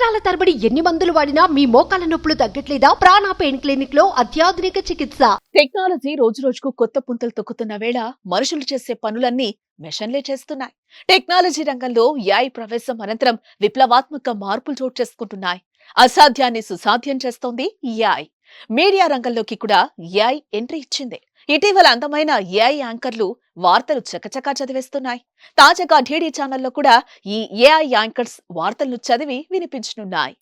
సంవత్సరాల తరబడి ఎన్ని మందులు వాడినా మీ మోకాల నొప్పులు తగ్గట్లేదా? ప్రాణ పెయిన్ క్లినిక్లో అత్యాధునిక చికిత్స. టెక్నాలజీ రోజు రోజుకు కొత్త పుంతలు తొక్కుతున్న వేళ మనుషులు చేసే పనులన్నీ మెషన్లే చేస్తున్నాయి. టెక్నాలజీ రంగంలో యాయ్ ప్రవేశం అనంతరం విప్లవాత్మక మార్పులు చోటు చేసుకుంటున్నాయి. అసాధ్యాన్ని సుసాధ్యం చేస్తోంది యాయ్ మీడియా రంగంలోకి కూడా యాయ్ ఎంట్రీ ఇచ్చింది. ఇటీవల అందమైన ఏఐ యాంకర్లు వార్తలు చకచకా చదివేస్తున్నాయి. తాజాగా ఢీడీ ఛానల్లో కూడా ఈ ఏఐ యాంకర్స్ వార్తలను చదివి వినిపించనున్నాయి.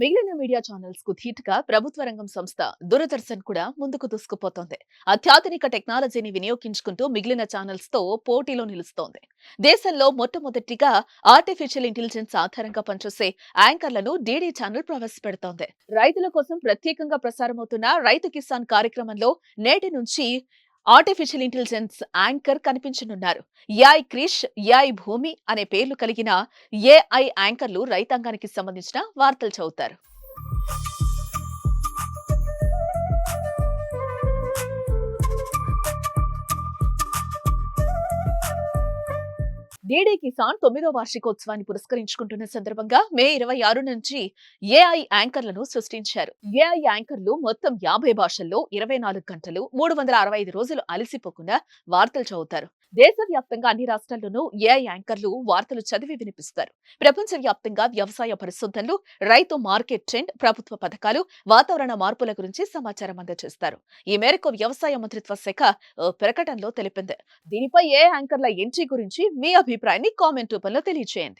మిగిలిన మీడియా ఛానల్స్కు ధీటుగా ప్రభుత్వ రంగం సంస్థ దూరదర్శన్ కూడా ముందుకు దూసుకుపోతోంది. అత్యాధునిక టెక్నాలజీని వినియోగించుకుంటూ మిగిలిన ఛానల్స్తో పోటీలో నిలుస్తోంది. దేశంలో మొట్టమొదటిగా ఆర్టిఫిషియల్ ఇంటెలిజెన్స్ ఆధారంగా పనిచేసే యాంకర్లను డీడీ ఛానల్ ప్రవేశపెడుతోంది. రైతుల కోసం ప్రత్యేకంగా ప్రసారమవుతున్న రైతు కిసాన్ కార్యక్రమంలో నేటి నుంచి ఆర్టిఫిషియల్ ఇంటెలిజెన్స్ యాంకర్ కనిపించనున్నారు. యాయ్ క్రిష్ యాయ్ భూమి అనే పేర్లు కలిగిన ఏఐ యాంకర్లు రైతాంగానికి సంబంధించిన వార్తలు చదువుతారు. డీడీ కిసాన్ తొమ్మిదో వార్షికోత్సవాన్ని పురస్కరించుకుంటున్న సందర్భంగా మే ఇరవై ఆరు నుంచి ఏఐ యాంకర్లను సృష్టించారు. ఏఐ యాంకర్లు మొత్తం యాభై భాషల్లో ఇరవై నాలుగు గంటలు మూడు వందల అరవై ఐదు రోజులు అలసిపోకుండా వార్తలు చదువుతారు. దేశవ్యాప్తంగా అన్ని రాష్ట్రాల్లోనూ ఏఐ యాంకర్లు వార్తలు చదివి వినిపిస్తారు. ప్రపంచ వ్యాప్తంగా వ్యవసాయ పరిశోధనలు రైతు మార్కెట్ ట్రెండ్ ప్రభుత్వ పథకాలు వాతావరణ మార్పుల గురించి సమాచారం అందజేస్తారు. ఈ మేరకు వ్యవసాయ మంత్రిత్వ శాఖ ప్రకటనలో తెలిపింది. దీనిపై ఏ యాంకర్ల ఎంట్రీ గురించి మీ అభిప్రాయాన్ని కామెంట్ రూపంలో తెలియజేయండి